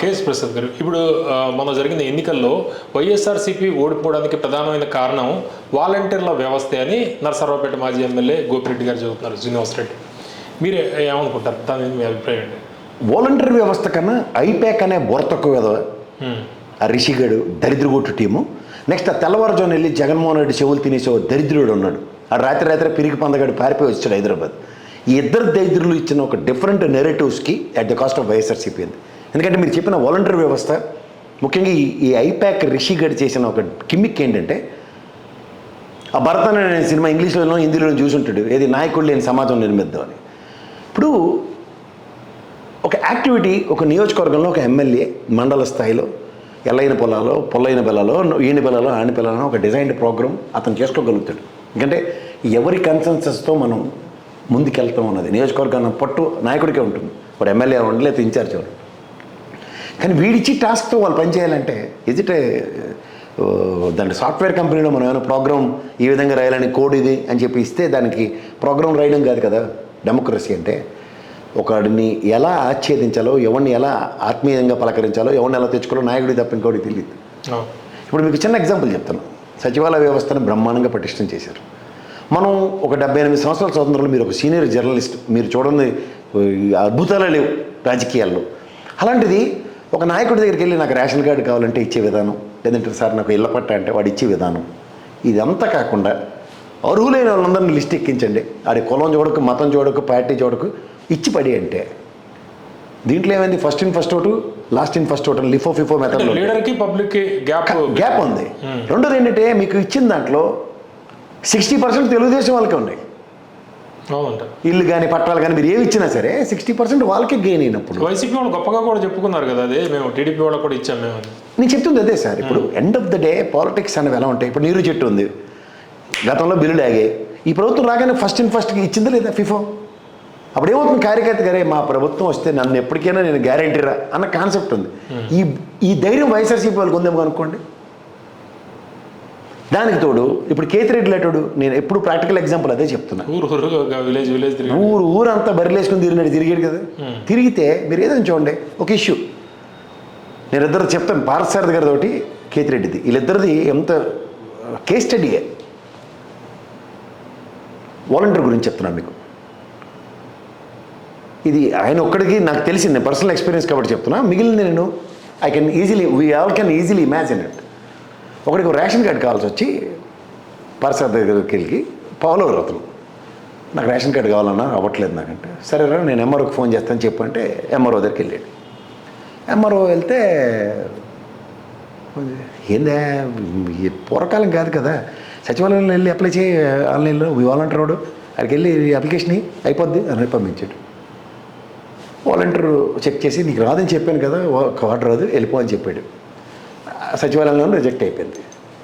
KS Prasad గారు ఇప్పుడు మొన్న జరిగిన ఎన్నికల్లో వైఎస్ఆర్సీపీ ఓడిపోవడానికి ప్రధానమైన కారణం వాలంటీర్ల వ్యవస్థ అని నరసరావుపేట మాజీ ఎమ్మెల్యే గోపిరెడ్డి గారు చెబుతున్నారు శ్రీనివాస్ రెడ్డి. మీరు ఏమనుకుంటారు? దాని మీ అభిప్రాయం ఏంటి? వాలంటరీ వ్యవస్థ కన్నా ఐపాక్ అనే బొరతొక్క కదా. ఆ రిషిగడు దరిద్రగొట్టు టీము. నెక్స్ట్ ఆ తెల్లవారుజామున వెళ్ళి జగన్మోహన్ రెడ్డి చెవులు తినేసే దరిద్రుడు ఉన్నాడు. ఆ రాత్రి రాత్రి పిరికి పందగాడు పారిపోయి వచ్చాడు హైదరాబాద్. ఈ ఇద్దరు దరిద్రులు ఇచ్చిన ఒక different నెరేటివ్స్కి at the cost of YSRCP ఉంది ఎందుకంటే మీరు చెప్పిన వాలంటీర్ వ్యవస్థ ముఖ్యంగా ఈ ఈ రిషి గడ్ చేసిన ఒక కిమ్మిక్ ఏంటంటే ఆ భరత అనే సినిమా ఇంగ్లీష్లోనో హిందీలోనో చూసుంటాడు ఏది నాయకుడు లేని సమాజం నిర్మిద్దామని ఇప్పుడు ఒక యాక్టివిటీ ఒక నియోజకవర్గంలో ఒక ఎమ్మెల్యే మండల స్థాయిలో ఎల్లైన పొలాలో పొల్లైన పిల్లలో ఈయన పిల్లలో ఆని పిల్లలో ఒక డిజైన్డ్ ప్రోగ్రామ్ అతను చేసుకోగలుగుతాడు. ఎందుకంటే ఎవరి కన్సెన్సస్తో మనం ముందుకెళ్తాం అన్నది. నియోజకవర్గాన్ని పట్టు నాయకుడికే ఉంటుంది. వాడు ఎమ్మెల్యే అవ్వండి లేకపోతే ఇన్ఛార్జ్ అవ్వండి. కానీ వీడిచ్చి టాస్క్తో వాళ్ళు పనిచేయాలంటే ఇట్ దాని సాఫ్ట్వేర్ కంపెనీలో మనం ఏమైనా ప్రోగ్రామ్ ఈ విధంగా రాయాలని కోడ్ ఇది అని చెప్పి ఇస్తే దానికి ప్రోగ్రామ్ రాయడం కాదు కదా డెమోక్రసీ అంటే. ఒకడిని ఎలా ఆచ్ఛేదించాలో ఎవరిని ఎలా ఆత్మీయంగా పలకరించాలో ఎవరిని ఎలా తెచ్చుకోవాలో నాయకుడికి తప్ప ఇంకోటి తెలియదు. ఇప్పుడు మీకు చిన్న ఎగ్జాంపుల్ చెప్తాను. సచివాలయ వ్యవస్థను బ్రహ్మాండంగా పటిష్టం చేశారు. మనం ఒక డెబ్బై ఎనిమిది సంవత్సరాల స్వాతంత్రంలో మీరు ఒక సీనియర్ జర్నలిస్ట్ మీరు చూడండి అద్భుతాలే లేవు రాజకీయాల్లో. అలాంటిది ఒక నాయకుడి దగ్గరికి వెళ్ళి నాకు రేషన్ కార్డు కావాలంటే ఇచ్చే విధానం లేదంటే సార్ నాకు ఇళ్ళ పట్ట అంటే వాడు ఇచ్చే విధానం ఇదంతా కాకుండా అర్హులైన వాళ్ళందరినీ లిస్ట్ ఎక్కించండి. ఆడి కులం చూడకు మతం చూడకు పార్టీ చూడకు ఇచ్చి పడి అంటే. దీంట్లో ఏమైంది? First in first out last in first out LIFO FIFO అంటే మెథడ్లో లీడర్కి పబ్లిక్కి గ్యాప్ గ్యాప్ ఉంది. రెండోది ఏంటంటే మీకు ఇచ్చిన దాంట్లో సిక్స్టీ పర్సెంట్ తెలుగుదేశం వాళ్ళకే ఉన్నాయి. ఇల్లు కానీ పట్టాలు కానీ మీరు ఏమి ఇచ్చినా సరే సిక్స్టీ పర్సెంట్ వాళ్ళకే గెయిన్ అయినప్పుడు. వైసీపీ వాళ్ళు గొప్పగా కూడా చెప్పుకున్నారు కదా అదే మేము టీడీపీ వాళ్ళకి కూడా ఇచ్చాం మేము నేను చెప్తుంది అదే సార్ ఇప్పుడు end of the day politics అనేవి ఎలా ఉంటాయి? ఇప్పుడు నీరు చెట్టు ఉంది. గతంలో బిల్లులు ఆగాయి. ఈ ప్రభుత్వం రాగానే ఫస్ట్ ఇన్ ఫస్ట్కి ఇచ్చిందా లేదా ఫిఫో అప్పుడు ఏమవుతుంది? కార్యకర్త గారే మా ప్రభుత్వం వస్తే నన్ను ఎప్పటికైనా నేను గ్యారంటీ రా అన్న కాన్సెప్ట్ ఉంది. ఈ ఈ ధైర్యం వైఎస్ఆర్సీపీ వాళ్ళకి ఉందేమో అనుకోండి. దానికి తోడు ఇప్పుడు కేతిరెడ్డి లేటోడు నేను ఎప్పుడు ప్రాక్టికల్ ఎగ్జాంపుల్ అదే చెప్తున్నా. ఊరు విలేజ్ విలేజ్ ఊరు ఊరంతా బరిలేసుకుని తిరిగినాడు తిరిగాడు కదా. తిరిగితే మీరు ఏదైనా చూడండి ఒక ఇష్యూ నేను ఇద్దరు చెప్తాను పారసారథి గారి తోటి కేతిరెడ్డిది వీళ్ళిద్దరిది ఎంత కేస్ స్టడీయే వాలంటీర్ గురించి చెప్తున్నాను మీకు. ఇది ఆయన ఒక్కడికి నాకు తెలిసింది పర్సనల్ ఎక్స్పీరియన్స్ కాబట్టి చెప్తున్నా. మిగిలిన నేను I can easily we all can easily imagine it ఒకడికి రేషన్ కార్డు కావాల్సి వచ్చి పర్సాద్ దగ్గరికి వెళ్ళి పావులో అతను నాకు రేషన్ కార్డు కావాలన్నా అవ్వట్లేదు నాకంటే. సరే రా నేను ఎంఆర్ఓకి ఫోన్ చేస్తాను చెప్పు అంటే ఎంఆర్ఓ దగ్గరికి వెళ్ళాడు. ఎంఆర్ఓ వెళ్తే ఏందే పూర్వకాలం కాదు కదా. సచివాలయంలో వెళ్ళి అప్లై చేయి ఆన్లైన్లో వాలంటీర్ వాడు. అక్కడికి వెళ్ళి అప్లికేషన్ అయిపోద్ది అని పంపించాడు వాలంటీర్ చెక్ చేసి నీకు రాదని చెప్పాను కదా కార్డు రాదు వెళ్ళిపో అని చెప్పాడు. సచివాలయంలో రిజెక్ట్ అయిపోయింది.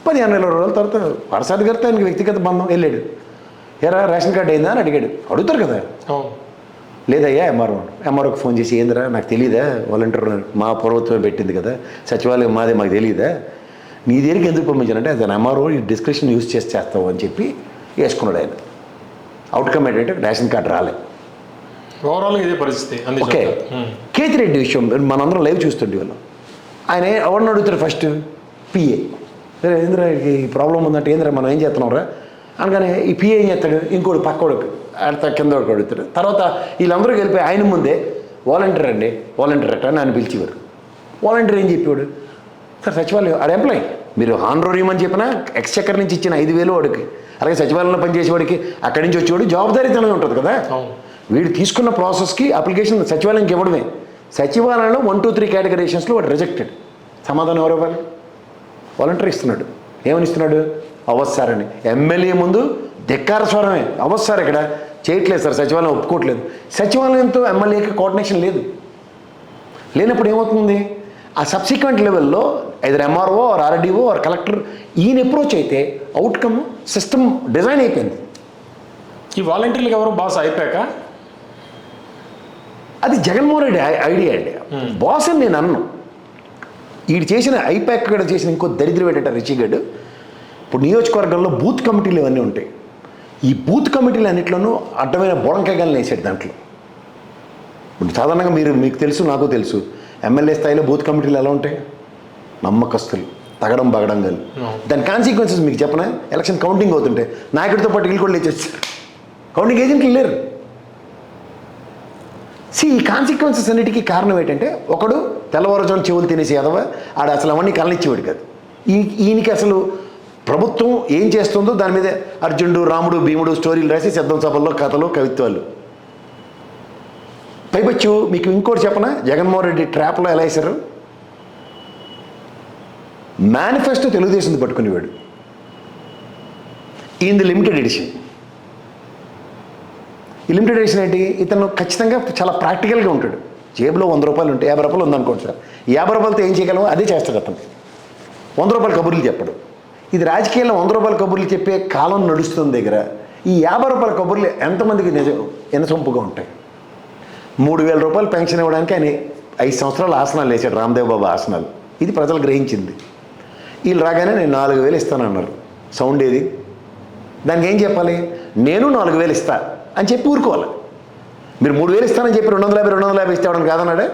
పదిహేను ఇరవై రోజుల తర్వాత వరసాది గారితో ఆయనకి వ్యక్తిగత బంధం వెళ్ళాడు. ఎరా రేషన్ కార్డు అయిందా? అని అడిగాడు. అడుగుతారు కదా. లేదయ్యా ఎంఆర్ఓ ఎంఆర్ఓకి ఫోన్ చేసి ఏందిరా నాకు తెలియదా వాలంటీర్ మా ప్రభుత్వం పెట్టింది కదా. సచివాలయం మాదే మాకు తెలియదా నీ దగ్గరికి ఎందుకు పంపించానంటే అది ఎంఆర్ఓ ఈ డిస్క్రిప్షన్ యూజ్ చేసి చేస్తావు అని చెప్పి వేసుకున్నాడు ఆయన. అవుట్కమ్ ఏంటంటే రేషన్ కార్డు రాలే. ఓవరాల్ ఇదే పరిస్థితి ఓకే. కేతిరెడ్డి విషయం మనందరం లైవ్ చూస్తుండే వాళ్ళు ఆయన ఎవరిని అడుగుతారు ఫస్ట్? పిఏ సరే ఏంద్రా ఈ ప్రాబ్లం ఉందంటే ఏంద్రా మనం ఏం చేస్తున్నాం రా? అనగానే ఈ పిఏ ఏం చేస్తాడు? ఇంకోటి పక్కోడికి ఆడతా కింద వాడికి అడుగుతాడు. తర్వాత వీళ్ళందరూ వెళ్ళిపోయి ఆయన ముందే వాలంటీర్ అండి. వాలంటీర్ అట్ట అని ఆయన పిలిచేవారు. వాలంటీర్ ఏం చెప్పేవాడు? సార్ సచివాలయం ఆడ ఎంప్లాయ్ మీరు ఆన్రోర్ ఇవ్వమని చెప్పినా ఎక్స్చక్కర్ నుంచి ఇచ్చిన ఐదు వేలు వాడికి. అలాగే సచివాలయంలో పనిచేసేవాడికి అక్కడి నుంచి వచ్చేవాడు జవాబుదారీతనంగా ఉంటుంది కదా? వీడు తీసుకున్న ప్రాసెస్కి అప్లికేషన్ సచివాలయంకి ఇవ్వడమే. సచివాలయంలో వన్ టూ త్రీ కేటగరేషన్స్లో వాడు రిజెక్టెడ్ సమాధానం ఎవరు ఇవ్వాలి? వాలంటీర్ ఇస్తున్నాడు. ఏమని ఇస్తున్నాడు? అవ్వదు సార్ అని ఎమ్మెల్యే ముందు ధిక్కార స్వరమే. అవసరం సార్ ఇక్కడ. చేయట్లేదు సార్ సచివాలయం ఒప్పుకోవట్లేదు. సచివాలయంతో ఎమ్మెల్యేకి కోఆర్డినేషన్ లేదు. లేనప్పుడు ఏమవుతుంది? ఆ సబ్సిక్వెంట్ లెవెల్లో either MRO or RDO or collector ఈయన అప్రోచ్ అయితే అవుట్కమ్ సిస్టమ్ డిజైన్ అయిపోయింది. ఈ వాలంటీర్లకు ఎవరు బాస్ అయిపోయాక అది జగన్మోహన్ రెడ్డి ఐడియా అండి. బాస్ అని నేను అన్ను. ఈడు చేసిన ఐపాక్ కూడా చేసిన ఇంకో దరిద్రం ఏంటంటే రిచిగడ్ ఇప్పుడు నియోజకవర్గంలో బూత్ కమిటీలు ఇవన్నీ ఉంటాయి. ఈ బూత్ కమిటీలు అన్నిట్లోనూ అడ్డమైన బొడంకాయగాలను వేసాడు దాంట్లో. ఇప్పుడు సాధారణంగా మీరు మీకు తెలుసు నాకు తెలుసు. ఎమ్మెల్యే స్థాయిలో బూత్ కమిటీలు ఎలా ఉంటాయి? నమ్మకస్తులు తగడం బగడంగాలు. దాని కాన్సిక్వెన్సెస్ మీకు చెప్పనా? ఎలక్షన్ కౌంటింగ్ అవుతుంటే నాయకుడితో పాటు వీళ్ళు కూడా లేచొచ్చారు కౌంటింగ్ ఏజెంట్లు లేరు. సి ఈ కాన్సిక్వెన్సెస్ అన్నిటికీ కారణం ఏంటంటే ఒకడు తెల్లవారుజాము చెవులు తినేసి ఎదవ ఆడ అసలు అవన్నీ కలనిచ్చేవాడు కాదు. ఈ ఈయనకి అసలు ప్రభుత్వం ఏం చేస్తుందో దాని మీద అర్జునుడు రాముడు భీముడు స్టోరీలు రాసి సిద్ధం సభల్లో కథలు కవిత్వాలు. పైపచ్చు మీకు ఇంకోటి చెప్పనా? జగన్మోహన్ రెడ్డి ట్రాప్లో ఎలా వేశారు? మేనిఫెస్టో తెలుగుదేశం పట్టుకునేవాడు. ఈయన లిమిటెడ్ ఎడిషన్ ఈ లిమిటెడ్ ఎడిషన్ ఏంటి? ఇతను ఖచ్చితంగా చాలా ప్రాక్టికల్గా ఉంటాడు. జేబులో వంద రూపాయలు ఉంటాయి యాభై రూపాయలు ఉందనుకోండి సార్. యాభై రూపాయలతో ఏం చేయగలమో అదే చేస్తాడు అతను. వంద రూపాయల కబుర్లు చెప్పడు. ఇది రాజకీయాల్లో వంద రూపాయల కబుర్లు చెప్పే కాలం నడుస్తుంది దగ్గర. ఈ యాభై రూపాయల కబుర్లు ఎంతమందికి నిజం ఎనసొంపుగా ఉంటాయి? మూడు వేల రూపాయలు పెన్షన్ ఇవ్వడానికి ఆయన ఐదు సంవత్సరాలు ఆసనాలు వేసాడు రామ్దేవ్ బాబా ఆసనాలు. ఇది ప్రజలు గ్రహించింది. వీళ్ళు రాగానే నేను నాలుగు వేలు ఇస్తానన్నారు. సౌండ్ ఏది? దానికి ఏం చెప్పాలి? నేను నాలుగు వేలు ఇస్తా అని చెప్పి ఊరుకోవాలి. మీరు మూడు వేలు ఇస్తానని చెప్పి రెండు వందల యాభై రెండు వందల యాభై ఇస్తామని కాదన్నాడే?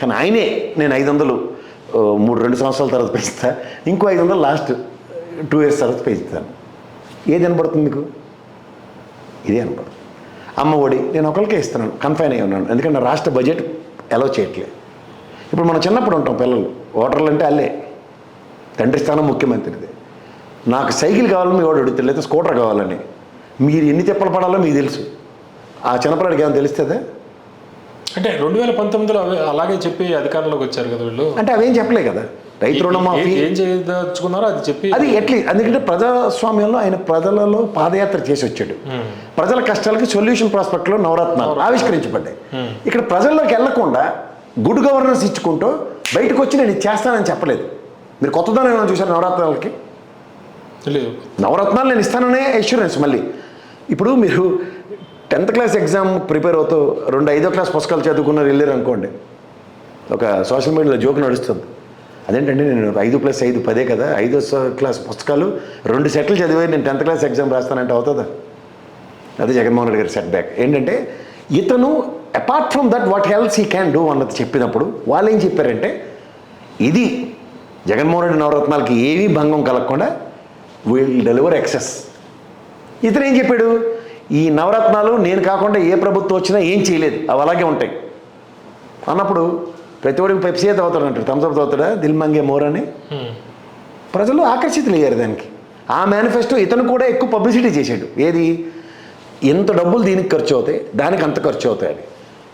కానీ ఆయనే నేను ఐదు వందలు మూడు రెండు సంవత్సరాల తర్వాత పెంచుతా ఇంకో ఐదు వందలు లాస్ట్ టూ ఇయర్స్ తర్వాత పెంచుతాను. ఏది వినపడుతుంది మీకు? ఇదే అనపడుతుంది అమ్మ ఒడి నేను ఒకరికే ఇస్తున్నాను కన్ఫైన్ అయి ఉన్నాను ఎందుకంటే రాష్ట్ర బడ్జెట్ అలో చేయట్లేదు ఇప్పుడు మనం చిన్నప్పుడు ఉంటాం పిల్లలు ఓటర్లు అంటే అల్లే. తండ్రి స్థానం ముఖ్యమంత్రిది. నాకు సైకిల్ కావాలని మీ వాడు అడుగుతాడు లేదా స్కూటర్ కావాలని. మీరు ఎన్ని తిప్పలు పడాలో మీకు తెలుసు. ఆ చిన్నపిల్లడికి ఏమైనా తెలుస్తుందా? అంటే రెండు వేల పంతొమ్మిదిలో అవే- అలాగే చెప్పి అధికారంలోకి వచ్చారు కదా వీళ్ళు. అంటే అవేం చెప్పలే కదా. రైతు రుణమాఫీ. ఏ- చేయదలుచుకున్నారో అది చెప్పి అది ఎట్లీ ఎందుకంటే ప్రజాస్వామ్యంలో ఆయన ప్రజలలో పాదయాత్ర చేసి వచ్చాడు. ప్రజల కష్టాలకి సొల్యూషన్ ప్రాస్పెక్ట్లో నవరత్నాలు ఆవిష్కరించబడ్డాయి. ఇక్కడ ప్రజల్లోకి వెళ్ళకుండా గుడ్ గవర్నెన్స్ ఇచ్చుకుంటూ బయటకు వచ్చి నేను చేస్తానని చెప్పలేదు. మీరు కొత్తదనం ఏమైనా చూసారు నవరత్నాలకి? లేదు నవరత్నాలు నేను ఇస్తాననే అష్యూరెన్స్ మళ్ళీ. ఇప్పుడు మీరు టెన్త్ క్లాస్ ఎగ్జామ్ ప్రిపేర్ అవుతూ రెండు ఐదో క్లాస్ పుస్తకాలు చదువుకున్నారు వెళ్ళారు అనుకోండి. ఒక సోషల్ మీడియాలో జోక్ నడుస్తుంది. అదేంటంటే నేను ఐదు ప్లస్ ఐదు పదే కదా ఐదో క్లాస్ పుస్తకాలు రెండు సెట్లు చదివే నేను టెన్త్ క్లాస్ ఎగ్జామ్ రాస్తానంటే అవుతుందా? అదే జగన్మోహన్ రెడ్డి గారి సెట్ బ్యాక్ ఏంటంటే ఇతను apart from that what else he can do అన్నది చెప్పినప్పుడు వాళ్ళు ఏం చెప్పారంటే ఇది జగన్మోహన్ రెడ్డి నవరత్నాలకి ఏమీ భంగం కలగకుండా విల్ డెలివర్ ఎక్సెస్ ఇతను ఏం చెప్పాడు? ఈ నవరత్నాలు నేను కాకుండా ఏ ప్రభుత్వం వచ్చినా ఏం చేయలేదు. అవి అలాగే ఉంటాయి. అన్నప్పుడు ప్రతివాడికి పెప్సీ తాగుతాడు అంటాడు. థమ్స్అప్ తాగుతాడా దిల్ మంగే మోర్ అని. ప్రజలు ఆకర్షితులు అయ్యారు దానికి. ఆ మేనిఫెస్టో ఇతను కూడా ఎక్కువ పబ్లిసిటీ చేశాడు. ఏది? ఎంత డబ్బులు దీనికి ఖర్చు అవుతాయి? దానికి అంత ఖర్చు అవుతాయి అని.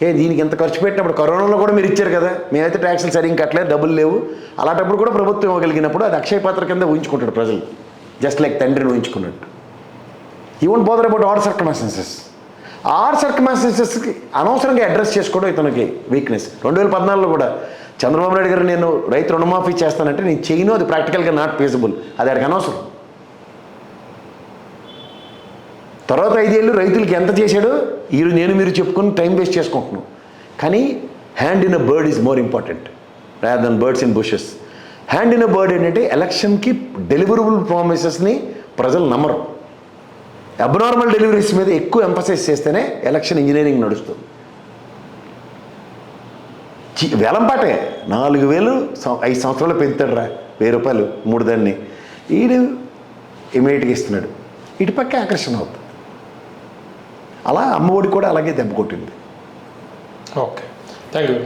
ఏ దీనికి ఎంత ఖర్చు పెట్టినప్పుడు కరోనాలో కూడా మీరు ఇచ్చారు కదా? మేమైతే ట్యాక్సులు సరిగ్గా కట్టలేదు డబ్బులు లేవు. అలాంటప్పుడు కూడా ప్రభుత్వం ఇవ్వగలిగినప్పుడు అది అక్షయ పాత్ర కింద ఊహించుకుంటాడు ప్రజలు. జస్ట్ లైక్ తండ్రిని ఊహించుకున్నట్టు. Even bother about our circumstances our సర్కమాసెన్సెస్కి అనవసరంగా అడ్రస్ చేసుకోవడం ఇతనికి వీక్నెస్ రెండు వేల పద్నాలుగులో కూడా చంద్రబాబు నాయుడు గారు నేను రైతు రుణమాఫీ చేస్తానంటే నేను చేయను అది ప్రాక్టికల్గా నాట్ ఫీజబుల్ అది ఆడికి అనవసరం. తర్వాత ఐదేళ్ళు రైతులకి ఎంత చేశాడో? ఈ నేను మీరు చెప్పుకొని టైం వేస్ట్ చేసుకుంటున్నాం. కానీ hand in a bird is more important rather than birds in bushes hand in a bird ఏంటంటే ఎలక్షన్కి డెలివరబుల్ ప్రామిసెస్ని ప్రజలు నమ్మరు. అబ్నార్మల్ డెలివరీస్ మీద ఎక్కువ ఎంఫసైజ్ చేస్తేనే ఎలక్షన్ ఇంజనీరింగ్ నడుస్తుంది. చి- వేలంపాటే. నాలుగు వేలు ఐదు సంవత్సరాలు పెంచుతాడు రా వెయ్యి రూపాయలు మూడు దాన్ని. ఈడు ఇమీడియట్గా ఇస్తున్నాడు. ఇటు పక్కే ఆకర్షణ అవుతుంది. అలా అమ్మఒడి కూడా అలాగే దెబ్బ కొట్టింది. ఓకే. Thank you